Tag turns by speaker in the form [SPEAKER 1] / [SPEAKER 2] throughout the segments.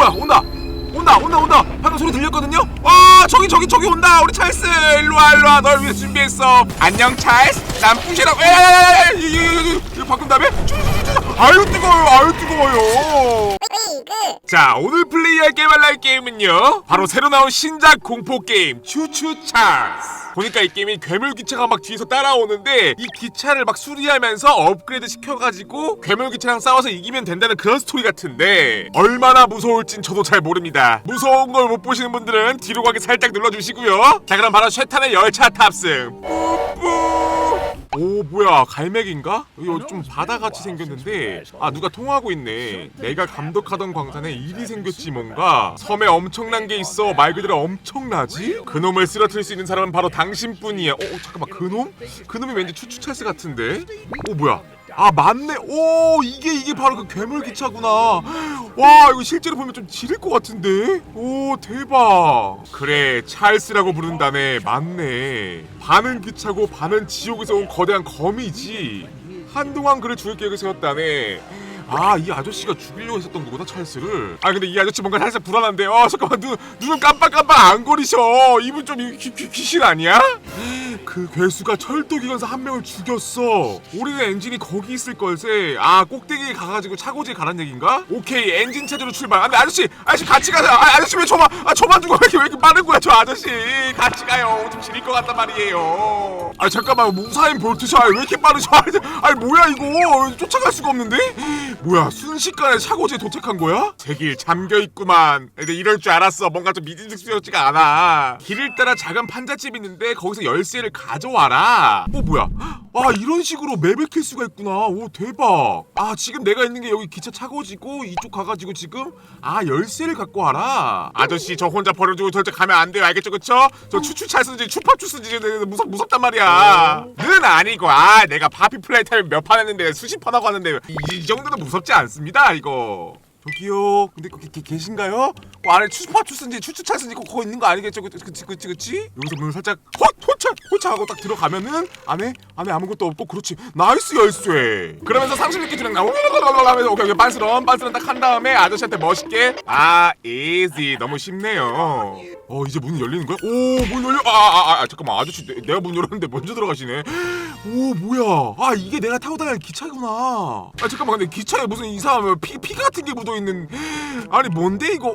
[SPEAKER 1] 뭐야 온다 온다 온다 온다 방금 소리 들렸거든요 아 저기 저기 저기 온다 우리 찰스 일로와 일로와 널 위해 준비했어 안녕 찰스 난 부시라고 이거 바꾼 다음에 아유 뜨거워요 아유 뜨거워요 자 오늘 플레이할 게임 할날 게임은요 바로 새로 나온 신작 공포 게임 추추 찰스 보니까 이 게임이 괴물 기차가 막 뒤에서 따라오는데 이 기차를 막 수리하면서 업그레이드 시켜가지고 괴물 기차랑 싸워서 이기면 된다는 그런 스토리 같은데 얼마나 무서울진 저도 잘 모릅니다. 무서운 걸 못 보시는 분들은 뒤로 가기 살짝 눌러주시고요. 자 그럼 바로 쇠탄의 열차 탑승. 뿌뿌 오 뭐야 갈매기인가? 여기 좀 바다같이 생겼는데 아 누가 통화하고 있네. 내가 감독하던 광산에 일이 생겼지 뭔가. 섬에 엄청난 게 있어. 말 그대로 엄청나지? 그놈을 쓰러뜨릴 수 있는 사람은 바로 당신뿐이야 어, 어 잠깐만. 그놈? 그놈이 왠지 추추찰스 같은데? 오 뭐야 아 맞네. 오 이게 이게 바로 그 괴물 기차구나. 와 이거 실제로 보면 좀 지릴 것 같은데? 오 대박. 그래 찰스라고 부른다네 맞네. 반은 기차고 반은 지옥에서 온 거대한 거미지. 한동안 그를 죽일 계획을 세웠다네. 아 이 아저씨가 죽이려고 했었던 거구나 찰스를. 아 근데 이 아저씨 뭔가 살짝 불안한데. 어 잠깐만 눈, 눈은 깜빡깜빡 안 거리셔. 이분 좀 귀, 귀, 귀신 아니야? 그 괴수가 철도 기관사 한 명을 죽였어. 우리는 엔진이 거기 있을 걸세. 아 꼭대기에 가가지고 차고지에 가란 얘긴가? 오케이 엔진 체제로 출발. 안돼 아저씨 아저씨 같이 가자. 아, 아저씨 왜 저만 아 저만 두고 왜 이렇게 왜 이렇게 빠른 거야 저 아저씨? 같이 가요. 좀 지릴 것 같단 말이에요. 아 잠깐만. 무사인 볼트샷 왜 이렇게 빠르셔? 아니, 뭐야 이거? 쫓아갈 수가 없는데? 뭐야 순식간에 차고지에 도착한 거야? 제길 잠겨 있구만. 근데 이럴 줄 알았어. 뭔가 좀 믿음직스럽지가 않아. 길을 따라 작은 판잣집 있는데 거기서 열쇠 를 가져와라. 어 뭐야? 아 이런 식으로 맵을 킬 수가 있구나. 오 대박. 아 지금 내가 있는 게 여기 기차 차고지고 이쪽 가가지고 지금? 아 열쇠를 갖고 와라. 아저씨 저 혼자 버려두고 절대 가면 안 돼요. 알겠죠? 그쵸? 저 추추차 쓰지 추파추 쓰지 무섭, 무섭단 말이야. 는 아니고 아 내가 바피 플레이 타임 몇판 했는데 수십 판 하고 왔는데 이, 이 정도는 무섭지 않습니다 이거 저기요 근데 거기 계, 계신가요? 그 안에 추파추스인지 추추차스인지 그거 그거 있는 거 아니겠죠? 그- 그치 그치 그치? 여기서 문을 살짝 헛! 호차! 호차하고 딱 들어가면은 안에 안에 아무것도 없고 그렇지 나이스 열쇠 그러면서 상실 느끼 주는 하면서 오케이 오케이 빤스런 빤스런 딱 한 다음에 아저씨한테 멋있게 아 이지 너무 쉽네요 어 이제 문이 열리는 거야? 오 문 열려 아아아 아, 아, 잠깐만 아저씨 내, 내가 문 열었는데 먼저 들어가시네 오 뭐야. 아 이게 내가 타고 다닐 기차구나. 아 잠깐만. 근데 기차에 무슨 이상한 피, 피 같은 게 묻어있는. 아니 뭔데 이거? 오,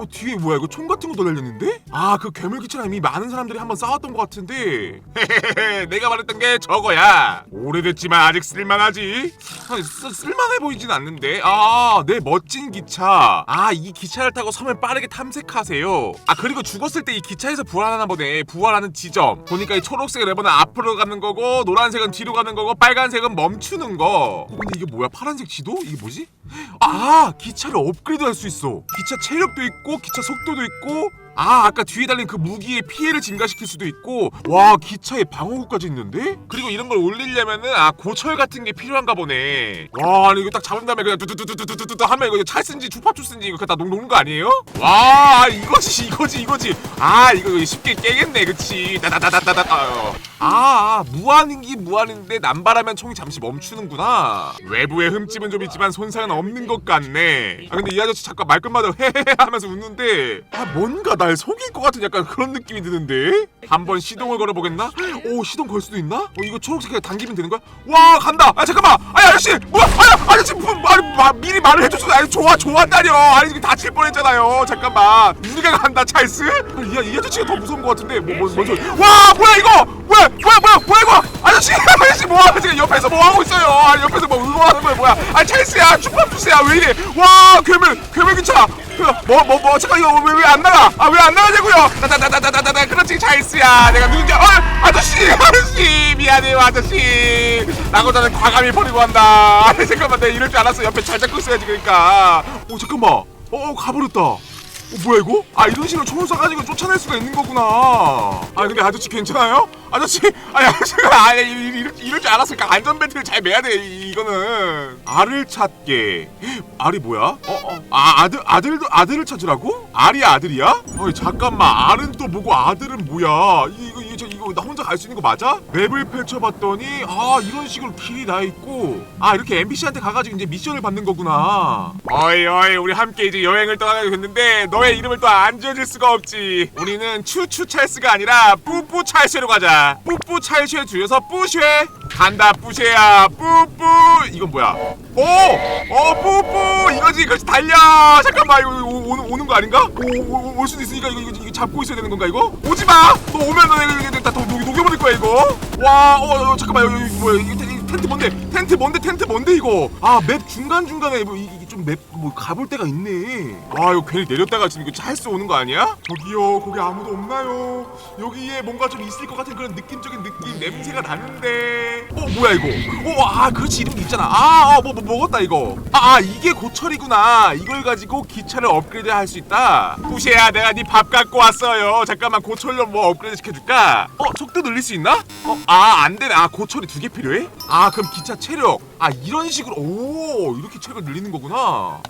[SPEAKER 1] 오 뒤에 뭐야? 이거 총 같은 거 달려있는데? 아 그 괴물 기차랑 이미 많은 사람들이 한번 싸웠던 것 같은데. 내가 말했던 게 저거야. 오래됐지만 아직 쓸만하지? 아니, 쓰, 쓸만해 보이진 않는데. 아 내 멋진 기차. 아 이 기차를 타고 섬을 빠르게 탐색하세요. 아 그리고 죽었을 때 이 기차에서 부활하나 보네 부활하는 지점. 보니까 이 초록색 레버는 앞으로 가는 거고 노란색은 뒤로 가는 거고 빨간색은 멈추는 거 어, 근데 이게 뭐야 파란색 지도? 이게 뭐지? 아 기차를 업그레이드 할 수 있어 기차 체력도 있고 기차 속도도 있고 아 아까 뒤에 달린 그 무기의 피해를 증가시킬 수도 있고 와 기차에 방어구까지 있는데? 그리고 이런 걸 올리려면은 아 고철 같은 게 필요한가 보네. 와 아니 이거 딱 잡은 다음에 그냥 두두두두두두두 하면 이거 찰슨지 주파추슨지 이거 다 녹는 거 아니에요? 와 이거지 이거지 이거지. 아 이거 쉽게 깨겠네 그치? 따다다다다다 아, 아 무한인기 무한인데 남발하면 총이 잠시 멈추는구나. 외부에 흠집은 좀 있지만 손상은 없는 것 같네. 아 근데 이 아저씨 잠깐 말끝마다 헤헤헤 하면서 웃는데 아 뭔가 날 속일 것 같은 약간 그런 느낌이 드는데 한번 시동을 걸어보겠나? 오 시동 걸 수도 있나? 어 이거 초록색 그냥 당기면 되는 거야? 와 간다 아 잠깐만 아니 아저씨 뭐야 아 뭐, 아니, 마, 미리 말을 해줬어. 아니 좋아 좋아한다뇨 아니 지금 다칠 뻔했잖아요. 잠깐만. 우리가 간다 찰스? 이, 이 아저씨가 더 무서운 것 같은데. 뭐, 뭐, 먼저 와 뭐야 이거? 뭐야 뭐야 뭐야 뭐야 이거? 아저씨 아저씨 뭐 하고 지금 옆에서 뭐 하고 있어요? 아니 옆에서 뭐 응원하는 거야 뭐야? 아니 찰스야 축구주세요 왜 이래? 와 괴물 괴물 기차 뭐뭐 뭐 잠깐 이거 왜 왜 안 나가? 아 왜 안 나가냐고요? 다다다다다다다 그렇지 찰스야. 내가 누군지 어 아저씨 아저씨. 미안해요 아저씨. 나고자는 과감히 버리고 간다. 아니 잠깐만 내가 이럴 줄 알았어 옆에 잘 잡고 있어야지 그러니까 오 잠깐만 어, 어 가버렸다 어 뭐야 이거? 아 이런 식으로 총을 쏴가지고 쫓아낼 수가 있는 거구나. 아 근데 아저씨 괜찮아요? 아저씨 아니 아저씨가 아 이럴, 이럴, 이럴 줄 알았으니까 안전벨트를 잘 매야 돼 이, 이거는. 알을 찾게. 알이 뭐야? 어 어. 아 아들 아들도 아들을 찾으라고? 알이 아들이야? 어이 잠깐만 알은 또 뭐고 아들은 뭐야? 이- 이거 나 혼자 갈 수 있는 거 맞아? 맵을 펼쳐봤더니 아 이런 식으로 길이 나 있고 아 이렇게 NPC한테 가가지고 이제 미션을 받는 거구나. 어이 어이 우리 함께 이제 여행을 떠나게 됐는데 너의 이름을 또 안 지어줄 수가 없지. 우리는 추추 찰스가 아니라 뿌뿌 찰스로 가자. 뿌뿌 찰스에 줄여서 뿌쉐. 간다 뿌쉐야 뿌뿌. 이건 뭐야? 오! 어 뿌뿌 이거지 이거지 달려. 잠깐만 이거 오, 오, 오는 거 아닌가? 오, 오, 올 수도 있으니까 이거, 이거, 이거 잡고 있어야 되는 건가 이거? 오지 마. 와, 어, 어, 잠깐만, 여기 뭐야? 이 텐트 뭔데? 텐트 뭔데? 텐트 뭔데 이거? 아, 맵 중간 중간에 뭐, 이게 좀 맵 뭐 가볼 데가 있네. 아 이거 괜히 내렸다가 지금 이거 찰스 오는 거 아니야? 저기요 거기 아무도 없나요? 여기에 뭔가 좀 있을 것 같은 그런 느낌적인 느낌 냄새가 나는데. 어 뭐야 이거? 어아 그렇지 이런 게 있잖아. 아뭐뭐 뭐, 먹었다 이거. 아, 아 이게 고철이구나. 이걸 가지고 기차를 업그레이드할 수 있다. 꾸시야 내가 네 밥 갖고 왔어요. 잠깐만 고철로 뭐 업그레이드 시켜줄까? 어 속도 늘릴 수 있나? 어아 안 되네. 아 고철이 두 개 필요해? 아 그럼 기차 체력. 아 이런 식으로 오 이렇게 체력을 늘리는 거구나.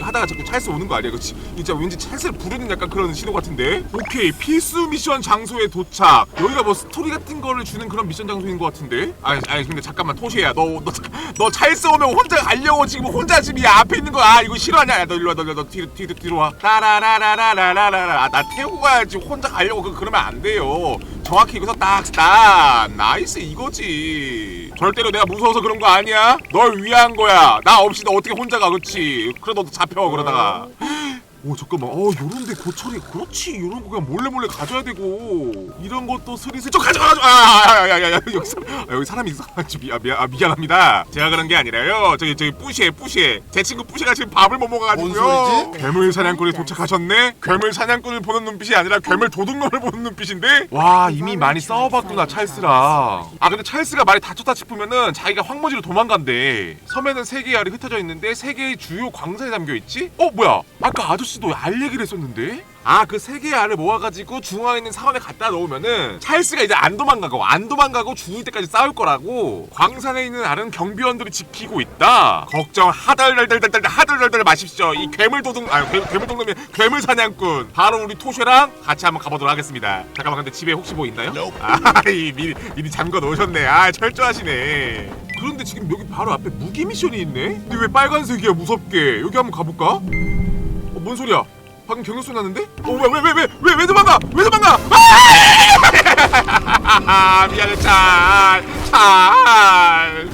[SPEAKER 1] 하다가 자꾸 찰스 오는 거 아니야? 그렇지? 진짜 왠지 찰스를 부르는 약간 그런 신호 같은데? 오케이 필수 미션 장소에 도착. 여기가 뭐 스토리 같은 거를 주는 그런 미션 장소인 것 같은데? 아니 아니 근데 잠깐만 토시야. 너너너 찰스 오면 혼자 가려고 지금 혼자 지금 이 앞에 있는 거야 아, 이거 싫어하냐? 야, 너 일로 와너 너 뒤로 뒤로 뒤로 와. 따라라라라라라라. 아, 나 태우고 가야지. 혼자 가려고. 그, 그러면 안 돼요 정확히 여기서 딱딱 나이스 이거지. 절대로 내가 무서워서 그런 거 아니야? 널 위한 거야. 나 없이 너 어떻게 혼자 가 그렇지? 그래 너도 잡혀 그러다가 오 잠깐만. 어 요런데 고철이 그렇지. 요런 거 그냥 몰래 몰래 가져야 되고. 이런 것도 스리슬쩍 가져가죠 아야야야야 여기 사람 아, 여기 사람이 있어. 아, 미, 아, 미안, 아 미안합니다. 제가 그런 게 아니라요. 저기 저기 뿌시에 뿌시에. 제 친구 뿌시가 지금 밥을 못 먹어가지고요? 괴물 사냥꾼이 도착하셨네? 괴물 사냥꾼을 보는 눈빛이 아니라 괴물 도둑놈을 보는 눈빛인데? 와 이미 많이 싸워봤구나 찰스랑 아 근데 찰스가 많이 다쳤다 싶으면은 자기가 황무지로 도망간대. 섬에는 세 개의 알이 흩어져 있는데 세 개의 주요 광산이 담겨 있지? 어 뭐야? 아까 아저씨 도 알 얘기를 했었는데? 아 그 세 개의 알을 모아가지고 중앙에 있는 사원에 갖다 놓으면은 찰스가 이제 안 도망가고 안 도망가고 죽을 때까지 싸울 거라고 광산에 있는 알은 경비원들이 지키고 있다. 걱정 하덜덜덜덜덜 하덜덜덜 마십시오. 이 괴물 도둑 아 괴, 괴물 도둑놈이 괴물 사냥꾼. 바로 우리 토쉐랑 같이 한번 가보도록 하겠습니다. 잠깐만 근데 집에 혹시 뭐 있나요? 아이 미리 미리 잠궈 놓으셨네. 아 철저하시네. 그런데 지금 여기 바로 앞에 무기 미션이 있네? 근데 왜 빨간색이야 무섭게? 여기 한번 가볼까? 어, 뭔 소리야? 방금 경력 소리 났는데? 어, 왜, 왜, 왜, 왜, 왜, 왜 도망가? 왜 도망가? 아! 미안해, 찰. 찰.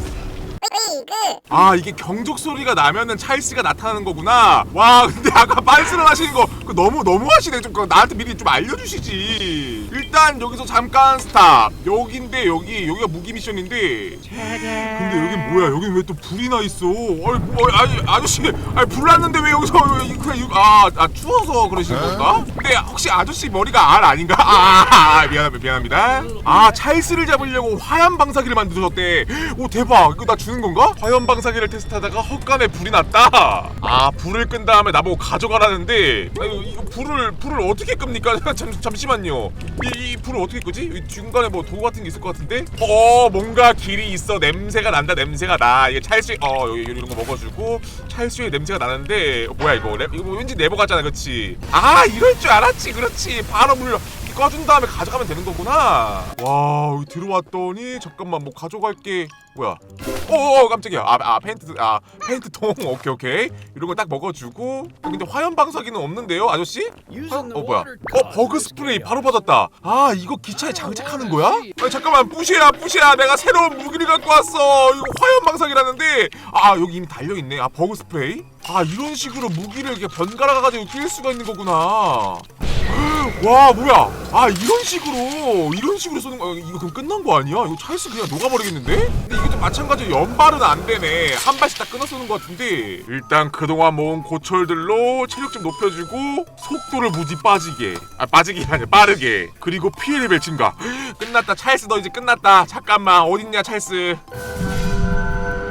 [SPEAKER 1] 아, 이게 경적 소리가 나면은 찰스가 나타나는 거구나. 와, 근데 아까 빤스를 하시는 거 그거 너무 너무 하시네. 좀 나한테 미리 좀 알려주시지. 일단 여기서 잠깐 스탑. 여긴데 여기 여기가 무기 미션인데. 근데 여긴 뭐야? 여긴 왜또 불이 나 있어? 아니, 뭐, 아니 아저씨, 아니 불 났는데 왜 여기서 그냥 이- 아, 아 추워서 그러시는 건가? 근데 혹시 아저씨 머리가 알 아닌가? 아, 아, 아 미안합니다, 미안합니다. 아 찰스를 잡으려고 화염 방사기를 만드셨대. 오 대박, 이거 나 주는 건가? 화염 방사기를 테스트하다가 헛간에 불이 났다. 아 불을 끈 다음에 나보고 가져가라는데, 아니, 불을 불을 어떻게 끕니까? 잠 잠시만요. 이, 이 불을 어떻게 끄지? 이 중간에 뭐 도구 같은 게 있을 것 같은데? 어 뭔가 길이 있어. 냄새가 난다 냄새가 나. 이게 찰수 어 여기 이런 거 먹어주고 찰수의 냄새가 나는데 어, 뭐야 이거? 랩? 이거 뭐 왠지 내버 같잖아 그렇지 아 이럴 줄 알았지. 그렇지. 바로 물 꺼준 다음에 가져가면 되는 거구나. 와 여기 들어왔더니 잠깐만 뭐 가져갈 게. 뭐야? 오 깜짝이야. 아, 아 펜트 아 펜트통. 오케이 오케이. 이런 거딱 먹어주고. 어, 근데 화염 방사기는 없는데요 아저씨? 어, 어 뭐야? 어 버그 스프레이 바로 받았다. 아 이거 기차에 장착하는 거야? 아 잠깐만 뿌시야 뿌시야. 내가 새로운 무기를 갖고 왔어. 이거 화염 방사기라는데. 아 여기 이미 달려 있네. 아 버그 스프레이? 아 이런 식으로 무기를 이렇게 번갈아 가지고 낄 수가 있는 거구나 와 뭐야? 아 이런 식으로 이런 식으로 쏘는 거 이거 그럼 끝난 거 아니야? 이거 찰스 그냥 녹아버리겠는데? 근데 이것도 마찬가지로 연발은 안 되네. 한 발씩 다 끊어 쏘는 거 같은데. 일단 그동안 모은 고철들로 체력 좀 높여주고 속도를 무지 빠지게. 아 빠지게 아니라 빠르게. 그리고 피해 레벨 증가. 끝났다 찰스. 너 이제 끝났다. 잠깐만 어딨냐 찰스?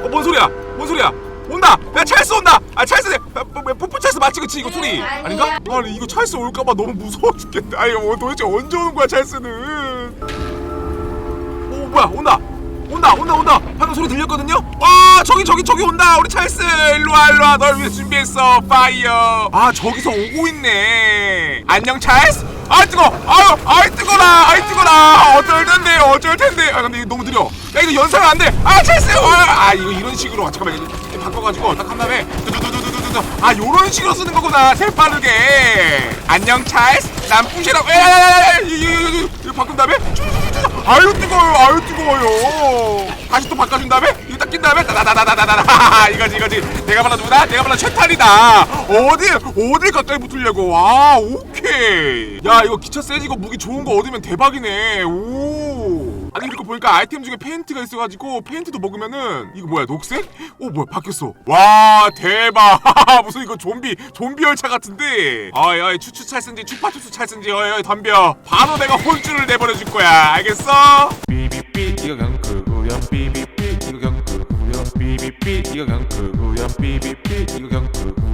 [SPEAKER 1] 어 뭔 소리야? 뭔 소리야 온다! 야 찰스 온다! 아 찰스 아, 뭐, 뭐, 뽀뽀 찰스 맞지 그치 이거 소리
[SPEAKER 2] 네.
[SPEAKER 1] 아닌가? 아니 이거 찰스 올까봐 너무 무서워 죽겠다. 아니 뭐 도대체 언제 오는 거야 찰스는? 오 뭐야 온다! 온다 온다 온다! 방금 소리 들렸거든요? 아 저기 저기 저기 온다! 우리 찰스! 일로와 일로와! 널 위해 준비했어. 파이어! 아 저기서 오고 있네. 안녕 찰스! 아 뜨거! 아유 아이 뜨거라! 아이 뜨거라! 어쩔 텐데 어쩔 텐데! 아 근데 이거 너무 느려. 야 이거 연상 안돼아 찰스! 어, 아 이거 이런 식으로 잠깐만 이거 바꿔가지고 딱 한 다음에 두두두두두두두 아 요런 식으로 쓰는 거구나 제일 빠르게 안녕 찰스 난 부시라고 이거 바꾼 다음에. 아유 뜨거워요 아유 뜨거워요 다시 또 바꿔준 다음에 이거 딱 낀 다음에 다다다다다다다 이거지 이거지 내가 발라 누구다 내가 발라 쇠탄이다 어디 어디 가까이 붙으려고 와 오케이 야 이거 기차 세지고 무기 좋은 거 얻으면 대박이네 오 아니 이거 보니까 아이템 중에 페인트가 있어가지고 페인트도 먹으면은 이거 뭐야 녹색? 오 뭐야 바뀌었어. 와 대박. 무슨 이거 좀비 좀비 열차 같은데. 어이 어이 추추 찰슨지 추파 추추 찰슨지 어이 어이 덤벼. 바로 내가 혼쭐을 내버려줄 거야. 알겠어?
[SPEAKER 3] 삐삐삐 이거 그냥 크구요 삐삐삐 이거 그냥 크구요 삐삐삐 이거 그냥 크구요 삐삐삐 이거 그냥 크구요